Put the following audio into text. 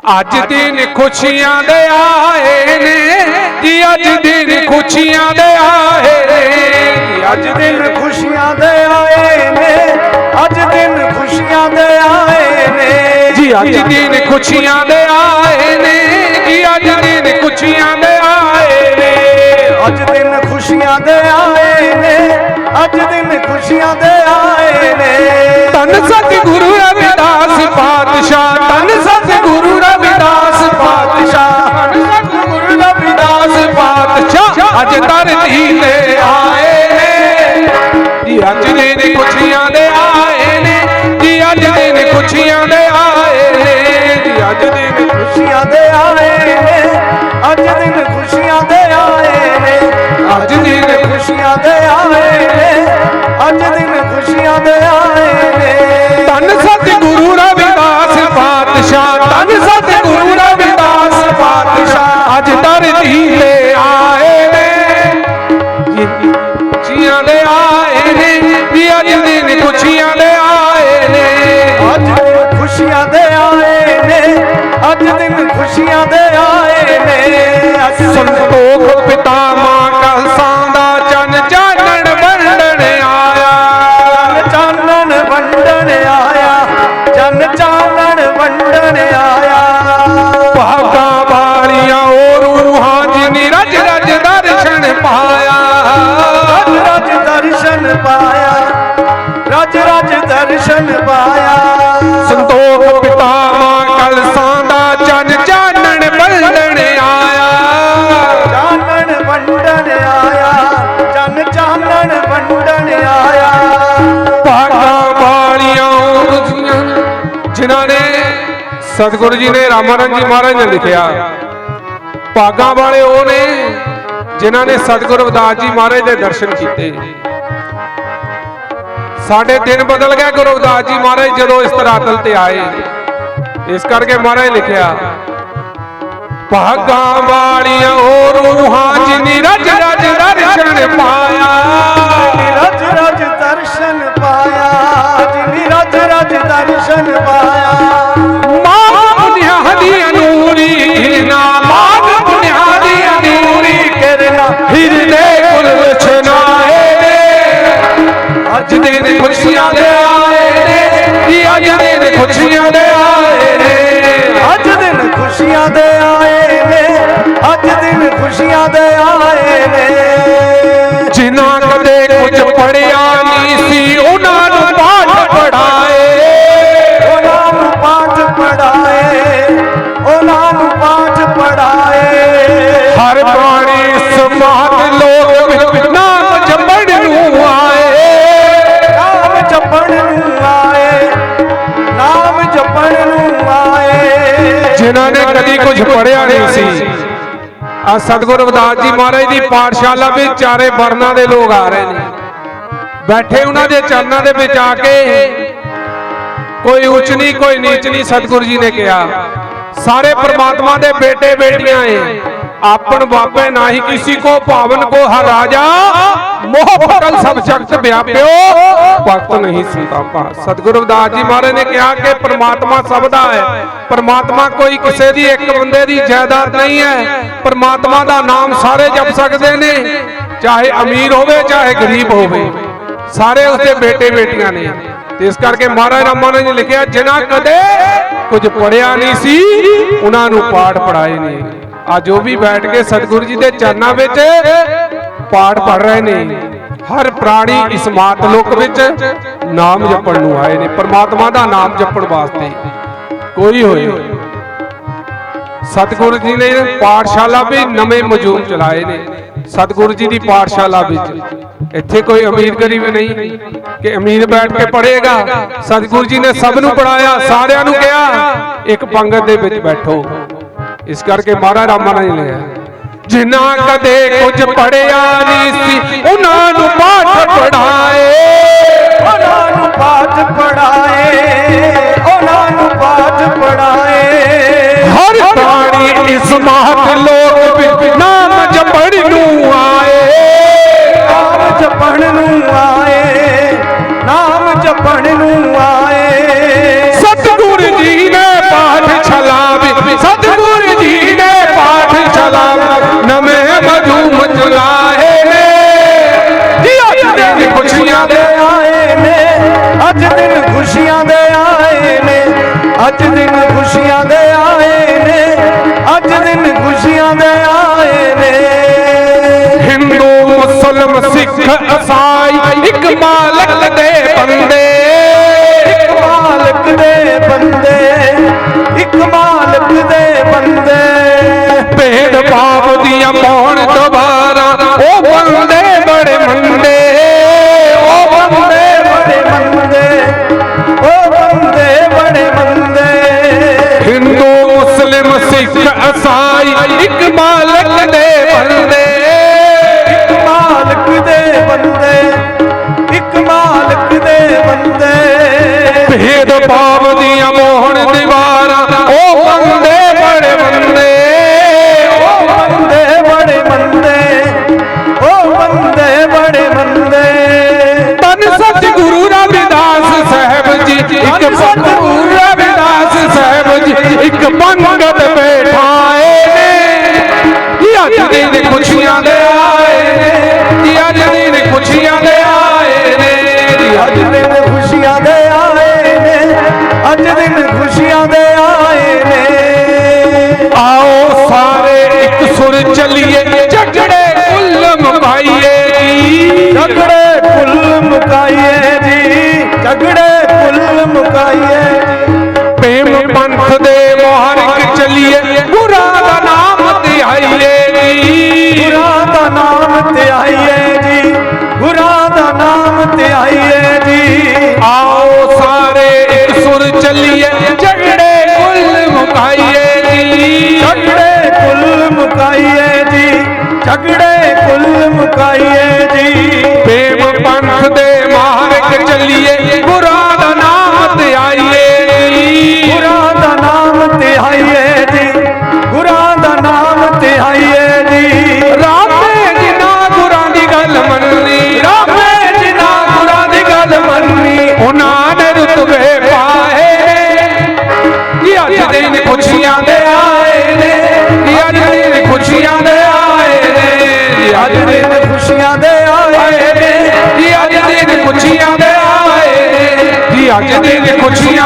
ਅੱਜ ਦਿਨ ਖੁਸ਼ੀਆਂ ਦੇ ਆਏ ਨੇ ਜੀ ਅੱਜ ਦਿਨ ਖੁਸ਼ੀਆਂ ਦੇ ਆਏ ਨੇ? ਅੱਜ ਦਿਨ ਖੁਸ਼ੀਆਂ ਦੇ ਆਏ ਨੇ ਅੱਜ ਦਿਨ ਖੁਸ਼ੀਆਂ ਦੇ ਆਏ ਨੇ? ਜੀ ਅੱਜ ਦਿਨ ਖੁਸ਼ੀਆਂ ਦੇ ਆਏ ਨੇ ਜੀ ਅੱਜ ਦਿਨ ਖੁਸ਼ੀਆਂ ਦੇ ਆਏ ਨੇ? ਅੱਜ ਦਿਨ ਖੁਸ਼ੀਆਂ ਦੇ ਆਏ ਨੇ ਅੱਜ ਦਿਨ ਖੁਸ਼ੀਆਂ ਦੇ ਆਏ ਨੇ। ਧੰਨ ਸਤਿਗੁਰੂ ਖੁਸ਼ੀਆਂ ਦੇ ਸਤਿਗੁਰੂ ਜੀ ਨੇ ਰਾਮਾਨੰਦ ਜੀ ਮਹਾਰਾਜ ਨੇ ਲਿਖਿਆ, ਭਾਗਾਂ ਵਾਲੇ ਉਹ ਨੇ ਜਿਨ੍ਹਾਂ ਨੇ ਸਤਿਗੁਰੂ ਰਵਿਦਾਸ ਜੀ ਮਹਾਰਾਜ ਦੇ ਦਰਸ਼ਨ ਕੀਤੇ। ਸਾਡੇ ਦਿਨ ਬਦਲ ਗਏ ਗੁਰੂ ਰਵਿਦਾਸ ਜੀ ਮਹਾਰਾਜ ਜਦੋਂ ਇਸ ਤਰਾਤਲ ਤੇ ਆਏ। ਇਸ ਕਰਕੇ ਮਹਾਰਾਜ ਲਿਖਿਆ, ਭਾਗਾਂ ਵਾਲੀਆਂ ਉਹ ਰੂਹਾਂ ਜਿਨੀ ਰਜ ਰਜ ਦਰਸ਼ਨ ਪਾਇਆ। ਰਜ ਰਜ ਦਰਸ਼ਨ ਪਾਇਆ ਜਿਨੀ ਰਜ ਰਜ ਦਰਸ਼ਨ ਪਾਇਆ। ਪਾਠ ਪੜਾਏ ਹਰ ਬਾਣੀ ਸਮਾਤ ਲੋਕ ਨਾਮ ਜੰਮਣ ਨੂੰ ਆਏ। ਨਾਮ ਜਪਣ ਨੂੰ ਆਏ। ਨਾਮ ਜਪਣ ਨੂੰ ਆਏ। ਜਿਨ੍ਹਾਂ ਨੇ ਕਦੀ ਕੁਝ ਪੜਿਆ ਨਹੀਂ ਸੀ। ਆ ਸਤਿਗੁਰੂ ਰਵਿਦਾਸ ਜੀ ਮਹਾਰਾਜ ਦੀ ਪਾਠਸ਼ਾਲਾ ਵਿੱਚ ਚਾਰੇ ਵਰਨਾਂ ਦੇ ਲੋਕ ਆ ਰਹੇ ਨੇ। ਬੈਠੇ ਉਹਨਾਂ ਦੇ ਚਰਨਾਂ ਦੇ ਵਿੱਚ ਆ ਕੇ ਕੋਈ ਉੱਚ ਨਹੀਂ ਕੋਈ ਨੀਚ ਨਹੀਂ ਸਤਿਗੁਰੂ ਜੀ ਨੇ ਕਿਹਾ। ਸਾਰੇ ਪ੍ਰਮਾਤਮਾ ਦੇ ਬੇਟੇ ਬੇਟੀਆਂ ਏ। ਆਪਨ ਬਾਪੇ ਨਾਹੀ ਕਿਸੀ ਕੋ ਭਾਵਨ ਕੋ, ਹਰ ਰਾਜਾ ਮੋਹ ਪਟਲ ਸਭ ਜਗਤ ਵਿਆਪਿਓ। ਭਗਤ ਨਹੀਂ ਸੰਤਾਪਾ ਸਤਿਗੁਰੂ ਰਵਿਦਾਸ ਜੀ ਮਹਾਰਾਜ ਨੇ ਕਿਹਾ ਕਿ ਪਰਮਾਤਮਾ ਸਭ ਦਾ ਹੈ। ਪਰਮਾਤਮਾ ਕੋਈ ਕਿਸੇ ਦੀ ਇੱਕ ਬੰਦੇ ਦੀ ਜਾਇਦਾਦ ਨਹੀਂ ਹੈ। ਪਰਮਾਤਮਾ ਦਾ ਨਾਮ ਸਾਰੇ ਜਪ ਸਕਦੇ ਨੇ। ਚਾਹੇ ਅਮੀਰ ਹੋਵੇ, ਚਾਹੇ ਗਰੀਬ ਹੋਵੇ। ਸਾਰੇ ਉਸਦੇ ਬੇਟੇ ਬੇਟੀਆਂ ਨੇ। ਇਸ ਕਰਕੇ ਮਹਾਰਾਜ ਰਾਮਾਨੰਦ ਨੇ ਲਿਖਿਆ, ਜਿਨ੍ਹਾਂ ਕਦੇ ਕੁਝ ਪੜਿਆ ਨਹੀਂ ਸੀ, ਉਹਨਾਂ ਨੂੰ ਪਾਠ ਪੜਾਏ ਨੇ। ਅੱਜ ਉਹ ਵੀ ਬੈਠ ਕੇ ਸਤਿਗੁਰੂ ਜੀ ਦੇ ਚਰਨਾਂ ਵਿੱਚ ਪਾਠ ਪੜ ਰਹੇ ਨੇ। ਹਰ ਪ੍ਰਾਣੀ ਇਸ ਮਾਤ ਲੋਕ ਵਿੱਚ ਨਾਮ ਜਪਣ ਨੂੰ ਆਏ ਨੇ। ਪਰਮਾਤਮਾ ਦਾ ਨਾਮ ਜਪਣ ਵਾਸਤੇ ਕੋਈ ਹੋਏ ਸਤਿਗੁਰੂ ਜੀ ਨੇ ਪਾਠਸ਼ਾਲਾ ਵੀ ਨਵੇਂ ਮਜ਼ੂਮ ਚਲਾਏ ਨੇ। ਸਤਿਗੁਰੂ ਜੀ ਦੀ ਪਾਠਸ਼ਾਲਾ ਵਿੱਚ ਇੱਥੇ ਕੋਈ ਅਮੀਰ ਗਰੀਬ ਨਹੀਂ ਕਿ ਅਮੀਰ ਬੈਠ ਕੇ ਪੜ੍ਹੇਗਾ। ਸਤਿਗੁਰੂ ਜੀ ਨੇ ਸਭ ਨੂੰ ਪੜਾਇਆ ਸਾਰਿਆਂ ਨੂੰ ਕਿਹਾ ਇੱਕ ਪੰਗਤ ਦੇ ਵਿੱਚ ਬੈਠੋ। ਇਸ ਕਰਕੇ ਮਹਾਰਾਜ ਰਾਮਾਨੰਦ ਨੇ ਲਿਆ। ਜਿਨ੍ਹਾਂ ਕਦੇ ਕੁਝ ਪੜਿਆ ਨਹੀਂ ਸੀ ਉਹਨਾਂ ਨੂੰ ਪਾਠ ਪੜਾਏ ਉਹਨਾਂ ਨੂੰ ਪਾਠ ਪੜਾਏ ਉਹਨਾਂ ਨੂੰ ਪਾਠ ਪੜਾਏ ਹਰ ਪ੍ਰਾਣੀ ਇਸ ਮਾਤ ਆਏ ਨੇ। ਹਿੰਦੂ ਮੁਸਲਮ ਸਿੱਖ ਇਸਾਈ ਇੱਕ ਮਾਲਕ ਦੇ ਬੰਦੇ। ਇੱਕ ਮਾਲਕ ਦੇ ਬੰਦੇ ਇੱਕ ਮਾਲਕ ਦੇ ਬੰਦੇ। ਇੱਕ ਮਾਲਕ ਦੇ ਬੰਦੇ ਇੱਕ ਮਾਲਕ ਦੇ ਬੰਦੇ ਇੱਕ ਮਾਲਕ ਦੇ ਬੰਦੇ ਭੇਦ ਪਾ ਚਲੀਏ ਝਗੜੇ ਕੁੱਲ ਮੁਕਾਈਏ ਜੀ। ਝਗੜੇ ਫੁੱਲ ਮੁਕਾਈਏ ਜੀ। ਝਗੜੇ ਫੁੱਲ ਮੁਕਾਈਏ ਪ੍ਰੇਮ ਪੰਥ ਦੇ ਝਗੜੇ ਕੁੱਲ ਮੁਕਾਈਏ ਜੀ। Cotinha, quem tem de